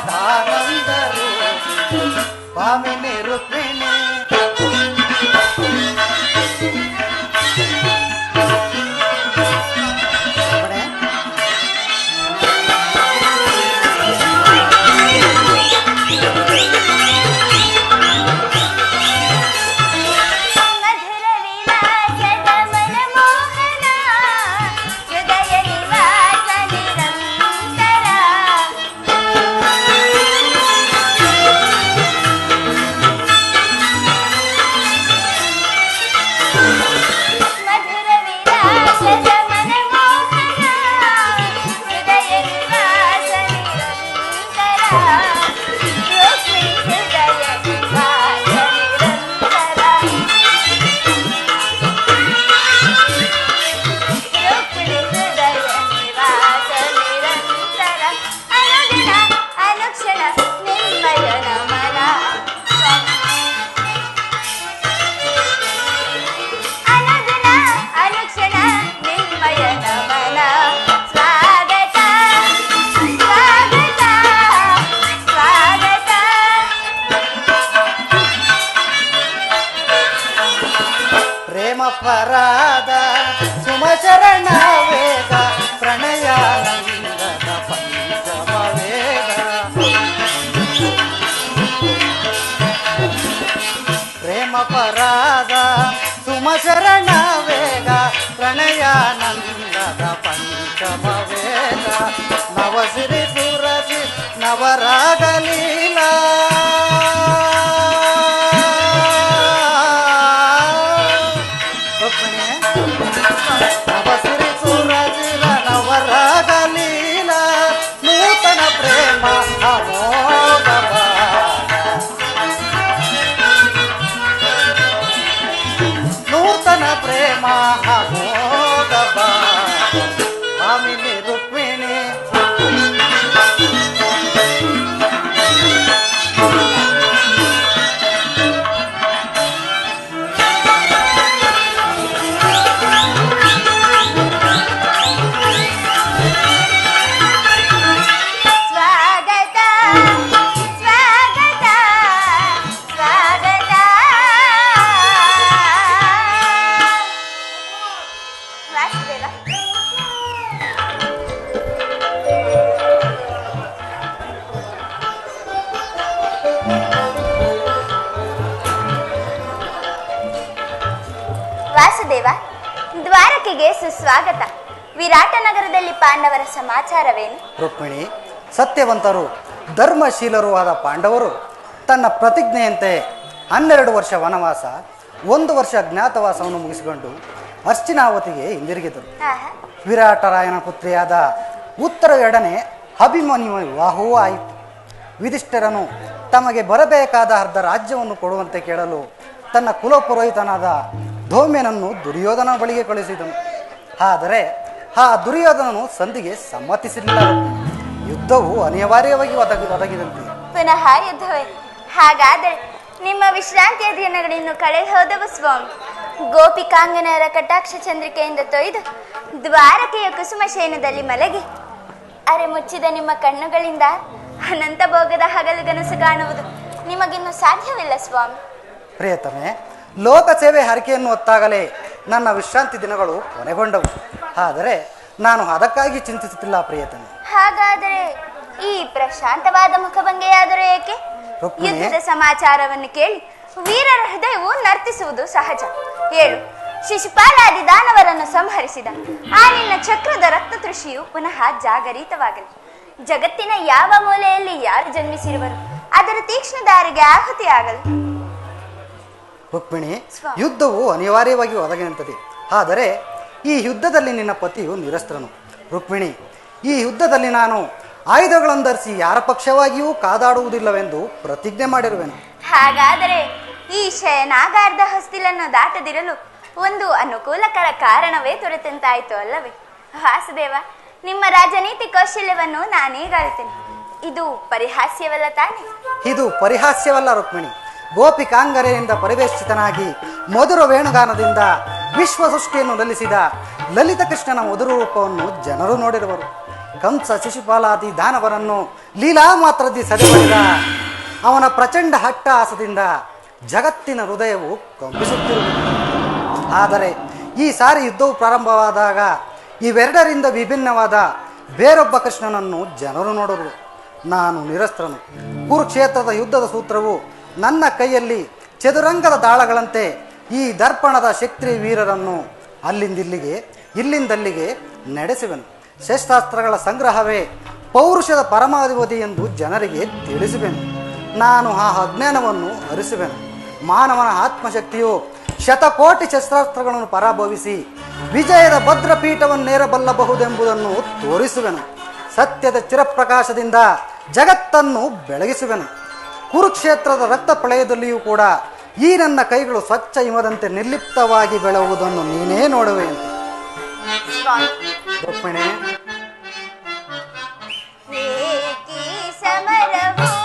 జగదానందరు స్వామి నిరుక్మిణి ಪರಾದ ಸುಮಚರಣ ವೇಗ ಪ್ರಣಯಾನಂದದ ಪಂಚಮ ವೇದ ನವಸಿರಿ ಸುರಸಿ ನವರಾಗಲೀಲಾ ರುಕ್ಮಿಣಿ ನವಸಿರಿ ದ್ವಾರಕೆಗೆ ಸುಸ್ವಾಗತ. ವಿರಾಟ ನಗರದಲ್ಲಿ ಪಾಂಡವರ ಸಮಾಚಾರವೇನು? ರುಕ್ಮಿಣಿ ಸತ್ಯವಂತರು ಧರ್ಮಶೀಲರೂ ಆದ ಪಾಂಡವರು ತನ್ನ ಪ್ರತಿಜ್ಞೆಯಂತೆ ಹನ್ನೆರಡು ವರ್ಷ ವನವಾಸ ಒಂದು ವರ್ಷ ಜ್ಞಾತವಾಸವನ್ನು ಮುಗಿಸಿಕೊಂಡು ಅರ್ಚಿನಾವತಿಗೆ ಹಿಂದಿರುಗಿದರು. ವಿರಾಟರಾಯನ ಪುತ್ರಿಯಾದ ಉತ್ತರ ಎಡನೆ ಅಭಿಮನ್ಯು ವಿವಾಹವೂ ಆಯಿತು. ವಿಧಿಷ್ಠರನು ತಮಗೆ ಬರಬೇಕಾದ ಅರ್ಧ ರಾಜ್ಯವನ್ನು ಕೊಡುವಂತೆ ಕೇಳಲು ತನ್ನ ಕುಲಪುರೋಹಿತನಾದ ಧೌಮ್ಯನನ್ನು ದುರ್ಯೋಧನ ಬಳಿಗೆ ಕಳುಹಿಸಿದನು ಆದರೆ ಆ ದುರ್ಯೋಧನನು ಸಂಧಿಗೆ ಸಮ್ಮತಿಸಲಿಲ್ಲ ಯುದ್ಧವು ಅನಿವಾರ್ಯವಾಗಿ ಒದಗಿ ಒದಗಿದಂತೆ. ಪುನಃ ಯುದ್ಧವೇ. ಹಾಗಾದರೆ ನಿಮ್ಮ ವಿಶ್ರಾಂತಿಯ ದಿನಗಳನ್ನು ಕಳೆ ಹೋದವು ಸ್ವಾಮಿ. ಗೋಪಿಕಾಂಗನರ ಕಟಾಕ್ಷ ಚಂದ್ರಿಕೆಯಿಂದ ತೊಯ್ದು ದ್ವಾರಕೆಯ ಕುಸುಮ ಶಯನದಲ್ಲಿ ಮಲಗಿ ಅರೆ ಮುಚ್ಚಿದ ನಿಮ್ಮ ಕಣ್ಣುಗಳಿಂದ ಅನಂತ ಭೋಗದ ಹಗಲುಗನಸು ಕಾಣುವುದು ನಿಮಗಿನ್ನು ಸಾಧ್ಯವಿಲ್ಲ ಸ್ವಾಮಿ. ಪ್ರಿಯತಮೆ ಲೋಕ ಸೇವೆ ಹರಕೆಯನ್ನು ಹೊತ್ತಾಗಲೇ ನನ್ನ ವಿಶ್ರಾಂತಿ ದಿನಗಳು ಕೊನೆಗೊಂಡವು. ಆದರೆ ನಾನು ಅದಕ್ಕಾಗಿ ಚಿಂತಿಸುತ್ತಿಲ್ಲ ಪ್ರಿಯತಮೆ. ಹಾಗಾದರೆ ಈ ಪ್ರಶಾಂತವಾದ ಮುಖಭಂಗೆಯಾದರೂ ಏಕೆ? ಯುದ್ಧದ ಸಮಾಚಾರವನ್ನು ಕೇಳಿ ವೀರರ ಹೃದಯವು ನರ್ತಿಸುವುದು ಸಹಜ. ಹೇಳು ಶಿಶುಪಾಲಾದಿ ದಾನವರನ್ನು ಸಂಹರಿಸಿದ ಆ ನಿನ್ನ ಚಕ್ರದ ರಕ್ತ ತೃಷಿಯು ಪುನಃ ಜಾಗರಿತವಾಗಲಿ. ಜಗತ್ತಿನ ಯಾವ ಮೂಲೆಯಲ್ಲಿ ಯಾರು ಜನ್ಮಿಸಿರುವರು ಅದರ ತೀಕ್ಷ್ಣ ದಾರಿಗೆ ಆಹುತಿಯಾಗಲಿ. ರುಕ್ಮಿಣಿ ಯುದ್ಧವು ಅನಿವಾರ್ಯವಾಗಿ ಒದಗಿನಂತದೆ. ಆದರೆ ಈ ಯುದ್ಧದಲ್ಲಿ ನಿನ್ನ ಪತಿಯು ನಿರಸ್ತ್ರನು. ರುಕ್ಮಿಣಿ ಈ ಯುದ್ಧದಲ್ಲಿ ನಾನು ಆಯುಧಗಳನ್ನು ಧರಿಸಿ ಯಾರ ಪಕ್ಷವಾಗಿಯೂ ಕಾದಾಡುವುದಿಲ್ಲವೆಂದು ಪ್ರತಿಜ್ಞೆ ಮಾಡಿರುವೆನು. ಹಾಗಾದರೆ ಈ ಶಯನಾಗಾರ್ಧ ಹಸ್ತಿಲನ್ನು ದಾಟದಿರಲು ಒಂದು ಅನುಕೂಲಕರ ಕಾರಣವೇ ದೊರೆತಂತಾಯಿತು ಅಲ್ಲವೇ? ವಾಸುದೇವ ನಿಮ್ಮ ರಾಜನೀತಿ ಕೌಶಲ್ಯವನ್ನು ನಾನೇ ಅರಿತೇನೆ ಇದು ಪರಿಹಾಸ್ಯವಲ್ಲ ತಾನೆ? ಇದು ಪರಿಹಾಸ್ಯವಲ್ಲ ರುಕ್ಮಿಣಿ. ಗೋಪಿಕಾಂಗರೆಯಿಂದ ಪರಿವೇಷಿತನಾಗಿ ಮಧುರ ವೇಣುಗಾನದಿಂದ ವಿಶ್ವ ಸೃಷ್ಟಿಯನ್ನು ಲಲಿಸಿದ ಲಲಿತ ಕೃಷ್ಣನ ಮಧುರ ರೂಪವನ್ನು ಜನರು ನೋಡಿರುವರು. ಕಂಸ ಶಿಶುಪಾಲಾದಿ ದಾನವರನ್ನು ಲೀಲಾ ಮಾತ್ರದಿ ಸದೆಬಡಿದ ಅವನ ಪ್ರಚಂಡ ಹಟ್ಟಹಾಸದಿಂದ ಜಗತ್ತಿನ ಹೃದಯವು ಕಂಪಿಸುತ್ತಿರುವುದು. ಆದರೆ ಈ ಸಾರಿ ಯುದ್ಧವು ಪ್ರಾರಂಭವಾದಾಗ ಇವೆರಡರಿಂದ ವಿಭಿನ್ನವಾದ ಬೇರೊಬ್ಬ ಕೃಷ್ಣನನ್ನು ಜನರು ನೋಡರು ನಾನು ನಿರಸ್ತ್ರನು. ಕುರುಕ್ಷೇತ್ರದ ಯುದ್ಧದ ಸೂತ್ರವು ನನ್ನ ಕೈಯಲ್ಲಿ ಚದುರಂಗದ ದಾಳಗಳಂತೆ ಈ ದರ್ಪಣದ ಶಕ್ತಿ ವೀರರನ್ನು ಅಲ್ಲಿಂದಿಲ್ಲಿಗೆ, ಇಲ್ಲಿಂದಲ್ಲಿಗೆ ನಡೆಸುವೆನು. ಶಸ್ತ್ರಾಸ್ತ್ರಗಳ ಸಂಗ್ರಹವೇ ಪೌರುಷದ ಪರಮಾಧಿಪತಿ ಎಂದು ಜನರಿಗೆ ತಿಳಿಸುವೆನು. ನಾನು ಆ ಅಜ್ಞಾನವನ್ನು ಹರಿಸುವೆನು ಮಾನವನ ಆತ್ಮಶಕ್ತಿಯು ಶತಕೋಟಿ ಶಸ್ತ್ರಾಸ್ತ್ರಗಳನ್ನು ಪರಾಭವಿಸಿ ವಿಜಯದ ಭದ್ರಪೀಠವನ್ನೇರಬಲ್ಲಬಹುದೆಂಬುದನ್ನು ತೋರಿಸುವೆನು. ಸತ್ಯದ ಚಿರಪ್ರಕಾಶದಿಂದ ಜಗತ್ತನ್ನು ಬೆಳಗಿಸುವೆನು. ಕುರುಕ್ಷೇತ್ರದ ರಕ್ತ ಪ್ರಳಯದಲ್ಲಿಯೂ ಕೂಡ ಈ ನನ್ನ ಕೈಗಳು ಸ್ವಚ್ಛ ಹಿಮದಂತೆ ನಿರ್ಲಿಪ್ತವಾಗಿ ಬೆಳೆಯುವುದನ್ನು ನೀನೇ ನೋಡುವೆ ಅಂತ. ರುಕ್ಮಿಣಿ. ಸಮರವು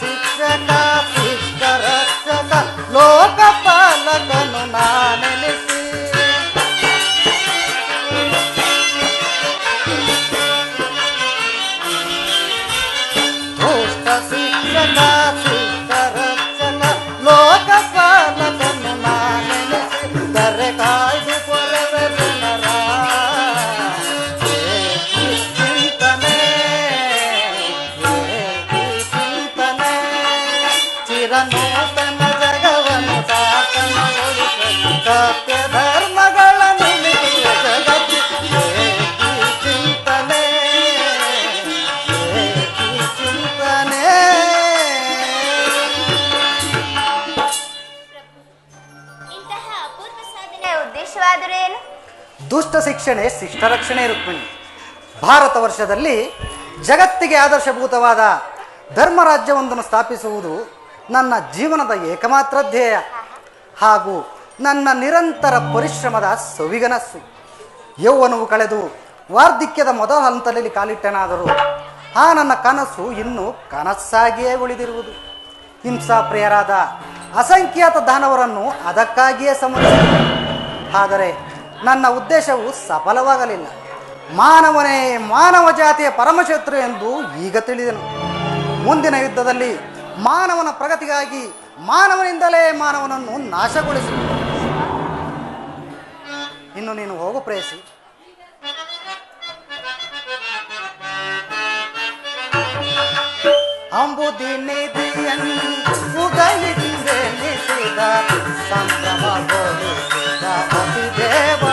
శిక్షణ శిష్ట రక్షక లోక పాలకను నా ಸಾಧನೆಯ ಉದ್ದೇಶವಾದರೂ ಏನು? ದುಷ್ಟ ಶಿಕ್ಷಣೆ, ಶಿಷ್ಟ ರಕ್ಷಣೆ ರುಕ್ಮಿಣಿ. ಭಾರತ ವರ್ಷದಲ್ಲಿ ಜಗತ್ತಿಗೆ ಆದರ್ಶಭೂತವಾದ ಧರ್ಮರಾಜ್ಯವೊಂದನ್ನು ಸ್ಥಾಪಿಸುವುದು ನನ್ನ ಜೀವನದ ಏಕಮಾತ್ರ ಧ್ಯೇಯ ಹಾಗೂ ನನ್ನ ನಿರಂತರ ಪರಿಶ್ರಮದ ಸವಿಗನಸ್ಸು ಯೌವನವು ಕಳೆದು ವಾರ್ಧಿಕ್ಯದ ಮೊದಲ ಹಂತದಲ್ಲಿ ಕಾಲಿಟ್ಟನಾದರೂ ಆ ನನ್ನ ಕನಸು ಇನ್ನೂ ಕನಸಾಗಿಯೇ ಉಳಿದಿರುವುದು. ಹಿಂಸಾಪ್ರಿಯರಾದ ಅಸಂಖ್ಯಾತ ದಾನವರನ್ನು ಅದಕ್ಕಾಗಿಯೇ ಸಂಹರಿಸಿದೆ ಆದರೆ ನನ್ನ ಉದ್ದೇಶವು ಸಫಲವಾಗಲಿಲ್ಲ. ಮಾನವನೇ ಮಾನವ ಜಾತಿಯ ಪರಮಶತ್ರು ಎಂದು ಈಗ ತಿಳಿದನು. ಮುಂದಿನ ಯುದ್ಧದಲ್ಲಿ ಮಾನವನ ಪ್ರಗತಿಗಾಗಿ ಮಾನವನಿಂದಲೇ ಮಾನವನನ್ನು ನಾಶಗೊಳಿಸಿ. ಇನ್ನು ನೀನು ಹೋಗು ಪ್ರೇಯಸಿ. ಅಂಬುದಿ ನಿಧಿಯನ್ನು ಉದಯಿಸಿದ ಸಂಭ್ರಮಗೊಳಿಸಿದ ಅತಿದೇವತೆ ಅಂಬುದಿ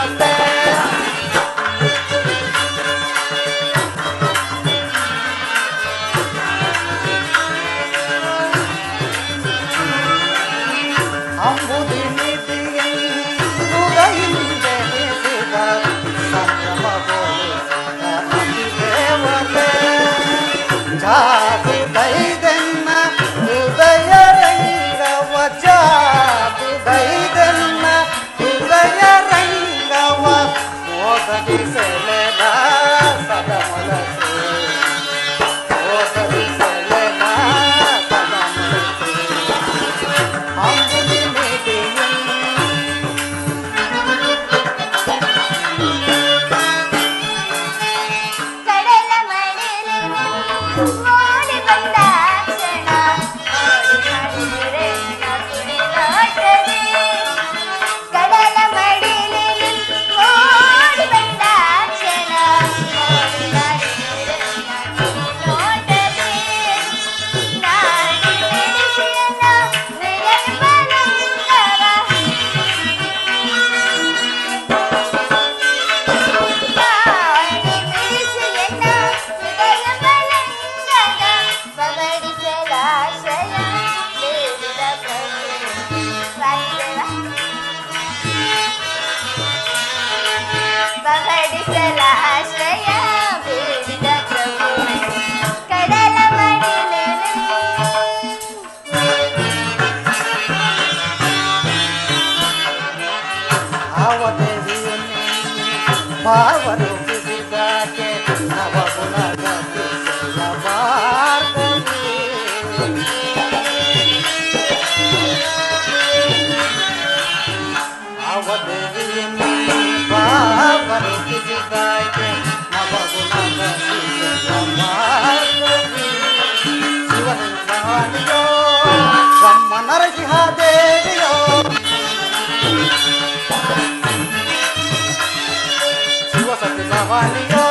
ಭವಾನಿಯೋ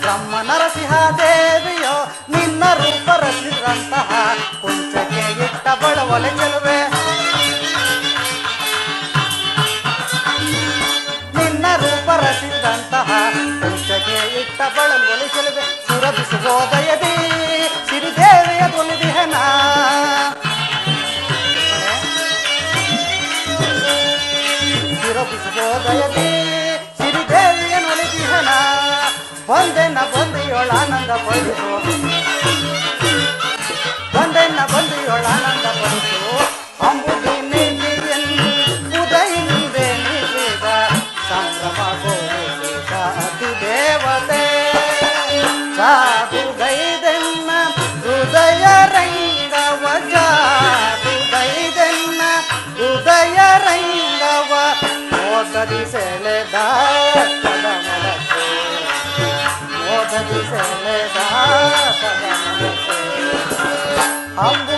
ಬ್ರಹ್ಮ ನರಸಿಂಹ ದೇವಿಯೋ ನಿನ್ನ ರೂಪ ರಚಿಸಿದಂತಹ ಕುಂಚಕ್ಕೆ ಇಟ್ಟ ಬಳವಲೆ ಚೆಲುವೆ. ನಿನ್ನ ರೂಪ ರಚಿಸಿದಂತಹ ಕುಂಚಕ್ಕೆ ಇಟ್ಟ ಬಳವಲೆ ಚೆಲುವೆ ಸುರಭಿಸುವೋದಯದಿ ಸಿರಿದೇವಿಯ ದುಲಿದಿಹನ ಸಿರಪಿಸುವುದಯದಿ ಬಂದೆನ್ನ ಬಂದಿಯೋಳ ಆನಂದ ಪಡಿಸು ಬಂದೆನ್ನ ಬಂದಿಯೋಳ ಆನಂದ ಪಡಿಸು ಅಂಬುದಿ ನೀತಿಯನ್ನು ಉದಯಿಂದೆ ನಿಸಿದ ಸಂಭ್ರಮ ಗೋವಿದ ಅತಿ ದೇವತೆ ಸಾಧು ಗೈದೆನ್ನ ಹೃದಯ ರಂಗವ ಜಾದು ಗೈದೆನ್ನ ಹೃದಯ ರಂಗವ ಓದದಿ ಸೆಳೆದ ಪದಮಲಸು அங்கு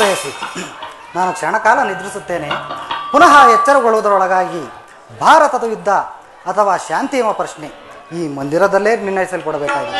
ಪ್ರಯಸಿ ನಾನು ಕ್ಷಣಕಾಲ ನಿದ್ರಿಸುತ್ತೇನೆ. ಪುನಃ ಎಚ್ಚರಗೊಳ್ಳುವುದರೊಳಗಾಗಿ ಭಾರತದ ಯುದ್ಧ ಅಥವಾ ಶಾಂತಿ ಎಂಬ ಪ್ರಶ್ನೆ ಈ ಮಂದಿರದಲ್ಲೇ ನಿರ್ಣಯಿಸಲ್ಪಡಬೇಕಾಗಿದೆ.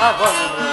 agora.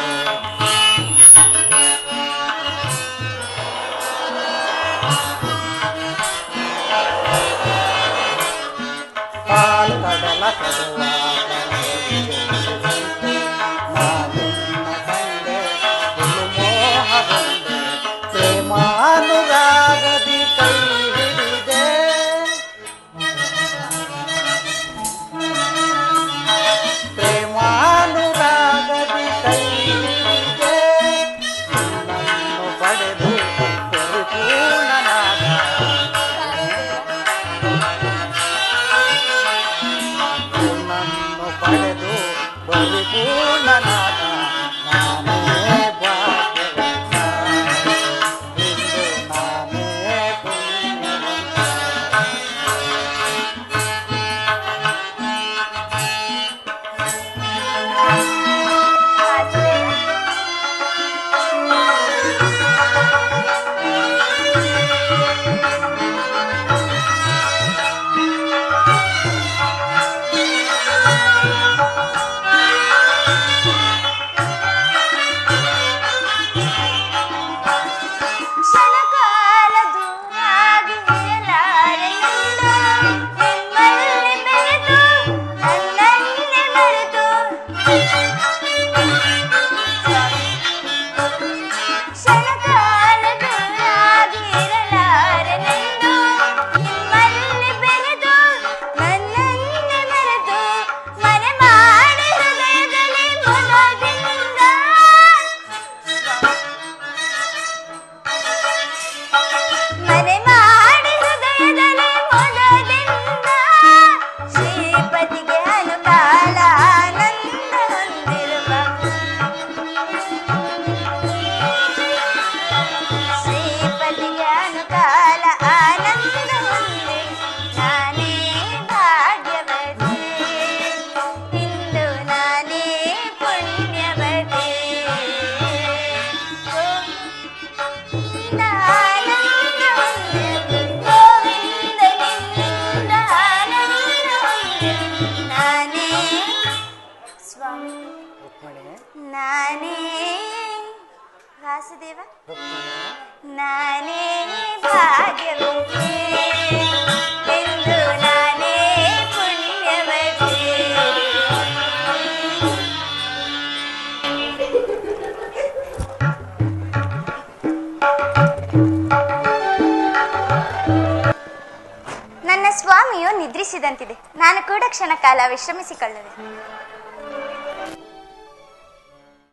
ನನ್ನ ಸ್ವಾಮಿಯು ನಿದ್ರಿಸಿದಂತಿದೆ ಕ್ಷಣ ಕಾಲ ವಿಶ್ರಮಿಸಿಕೊಳ್ಳುವೆ